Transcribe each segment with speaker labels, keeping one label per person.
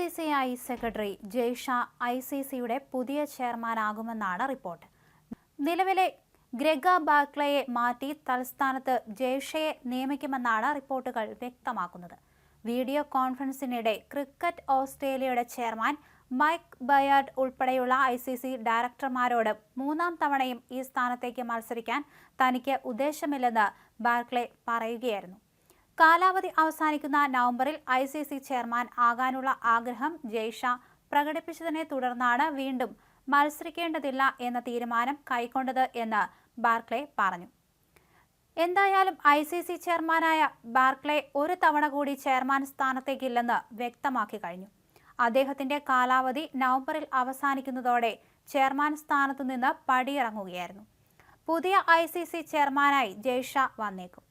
Speaker 1: C C I secretary Jay Shah I C സിയുടെ പുതിയ ചെയർമാനാകുമെന്നാണ് report. നിലവിലെ ഗ്രഗ ബാക്ലയെ മാറ്റി തലസ്ഥാനത്ത് ജയ്ഷയെ നിയമിക്കുമെന്നാണ് റിപ്പോർട്ടുകൾ വ്യക്തമാക്കുന്നത്. വീഡിയോ കോൺഫറൻസിനിടെ ക്രിക്കറ്റ് ഓസ്ട്രേലിയയുടെ ചെയർമാൻ മൈക്ക് ബയാർഡ് ഉൾപ്പെടെയുള്ള ഐ സി സി ഡയറക്ടർമാരോട് മൂന്നാം തവണയും ഈ സ്ഥാനത്തേക്ക് മത്സരിക്കാൻ തനിക്ക് ഉദ്ദേശമില്ലെന്ന് ബാർക്ലെ പറയുകയായിരുന്നു. കാലാവധി അവസാനിക്കുന്ന നവംബറിൽ ഐ സി സി ചെയർമാൻ ആകാനുള്ള ആഗ്രഹം ജയ്ഷ പ്രകടിപ്പിച്ചതിനെ തുടർന്നാണ് വീണ്ടും മത്സരിക്കേണ്ടതില്ല എന്ന തീരുമാനം കൈക്കൊണ്ടത് എന്ന് ബാർക്ലെ പറഞ്ഞു. എന്തായാലും ഐ സി സി ചെയർമാനായ ബാർക്ലേ ഒരു തവണ കൂടി ചെയർമാൻ സ്ഥാനത്തേക്കില്ലെന്ന് വ്യക്തമാക്കി കഴിഞ്ഞു. അദ്ദേഹത്തിന്റെ കാലാവധി നവംബറിൽ അവസാനിക്കുന്നതോടെ ചെയർമാൻ സ്ഥാനത്തു നിന്ന് പടിയിറങ്ങുകയായിരുന്നു. പുതിയ ഐ സി സി ചെയർമാനായി ജയ്ഷ വന്നേക്കും.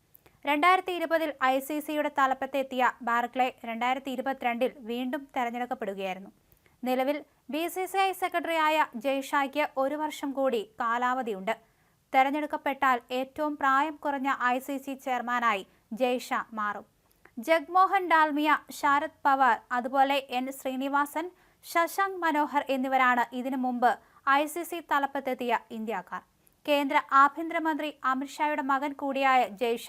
Speaker 1: രണ്ടായിരത്തി ഇരുപതിൽ ഐ സി സിയുടെ തലപ്പത്തെത്തിയ ബാർക്ലെ രണ്ടായിരത്തി ഇരുപത്തിരണ്ടിൽ വീണ്ടും തെരഞ്ഞെടുക്കപ്പെടുകയായിരുന്നു. നിലവിൽ ബി സി സി ഐ സെക്രട്ടറിയായ ജയ്ഷായ്ക്ക് ഒരു വർഷം കൂടി കാലാവധിയുണ്ട്. തെരഞ്ഞെടുക്കപ്പെട്ടാൽ ഏറ്റവും പ്രായം കുറഞ്ഞ ഐ സി സി ചെയർമാനായി ജയ്ഷ മാറും. ജഗ്മോഹൻ ഡാൽമിയ ശരത് പവാർ അതുപോലെ എൻ ശ്രീനിവാസൻ ശശാങ്ക് മനോഹർ എന്നിവരാണ് ഇതിനു മുമ്പ് ഐ സി സി തലപ്പത്തെത്തിയ ഇന്ത്യക്കാർ. കേന്ദ്ര ആഭ്യന്തരമന്ത്രി അമിത്ഷായുടെ മകൻ കൂടിയായ ജയ്ഷ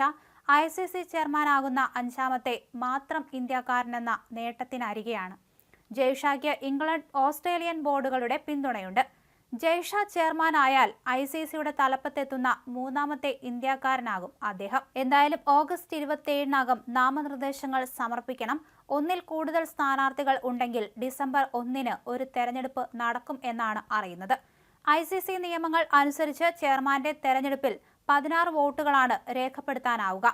Speaker 1: ഐ സി സി ചെയർമാനാകുന്ന അഞ്ചാമത്തെ മാത്രം ഇന്ത്യക്കാരനെന്ന നേട്ടത്തിനരികെയാണ്. ജയ്ഷായ്ക്ക് ഇംഗ്ലണ്ട് ഓസ്ട്രേലിയൻ ബോർഡുകളുടെ പിന്തുണയുണ്ട്. ജയ്ഷ ചെയർമാനായാൽ ഐ സി സിയുടെ തലപ്പത്തെത്തുന്ന മൂന്നാമത്തെ ഇന്ത്യക്കാരനാകും അദ്ദേഹം. എന്തായാലും ഓഗസ്റ്റ് ഇരുപത്തിയേഴിനകം നാമനിർദ്ദേശങ്ങൾ സമർപ്പിക്കണം. ഒന്നിൽ കൂടുതൽ സ്ഥാനാർത്ഥികൾ ഉണ്ടെങ്കിൽ ഡിസംബർ ഒന്നിന് ഒരു തെരഞ്ഞെടുപ്പ് നടക്കും എന്നാണ് അറിയുന്നത്. ഐ സി സി നിയമങ്ങൾ അനുസരിച്ച് ചെയർമാന്റെ തെരഞ്ഞെടുപ്പിൽ പതിനാറ് വോട്ടുകളാണ് രേഖപ്പെടുത്താനാവുക.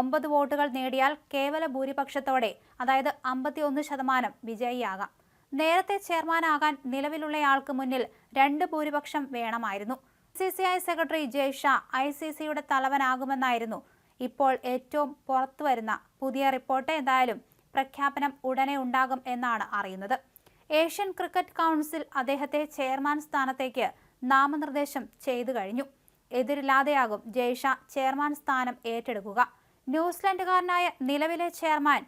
Speaker 1: ഒമ്പത് വോട്ടുകൾ നേടിയാൽ കേവല ഭൂരിപക്ഷത്തോടെ അതായത് അമ്പത്തിയൊന്ന് ശതമാനം വിജയിയാകാം. നേരത്തെ ചെയർമാനാകാൻ നിലവിലുള്ളയാൾക്ക് മുന്നിൽ രണ്ട് ഭൂരിപക്ഷം വേണമായിരുന്നു. C C I secretary Jay Shah I C സിയുടെ തലവനാകുമെന്നായിരുന്നു ഇപ്പോൾ ഏറ്റവും പുറത്തുവരുന്ന പുതിയ റിപ്പോർട്ട്. എന്തായാലും പ്രഖ്യാപനം ഉടനെ ഉണ്ടാകും എന്നാണ് അറിയുന്നത്. ഏഷ്യൻ ക്രിക്കറ്റ് കൗൺസിൽ അദ്ദേഹത്തെ ചെയർമാൻ സ്ഥാനത്തേക്ക് നാമനിർദ്ദേശം ചെയ്തു കഴിഞ്ഞു. എതിരില്ലാതെയാകും ജയ്ഷ ചെയർമാൻ സ്ഥാനം ഏറ്റെടുക്കുക. ന്യൂസിലൻഡുകാരനായ നിലവിലെ ചെയർമാൻ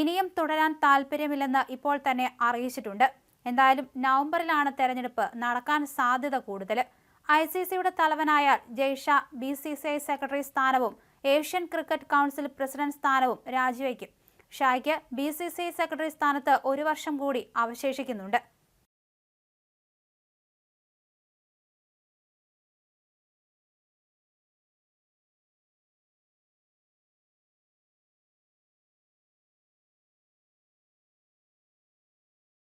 Speaker 1: ഇനിയും തുടരാൻ താല്പര്യമില്ലെന്ന് ഇപ്പോൾ തന്നെ അറിയിച്ചിട്ടുണ്ട്. എന്തായാലും നവംബറിലാണ് തെരഞ്ഞെടുപ്പ് നടക്കാൻ സാധ്യത കൂടുതൽ. ഐ സി സിയുടെ തലവനായാൽ Jay Shah B C C I secretary സ്ഥാനവും ഏഷ്യൻ ക്രിക്കറ്റ് കൗൺസിൽ പ്രസിഡന്റ് സ്ഥാനവും രാജിവെക്കും ഷായ്ക്ക് B C C I secretary സ്ഥാനത്ത് ഒരു വർഷം കൂടി അവശേഷിക്കുന്നുണ്ട്.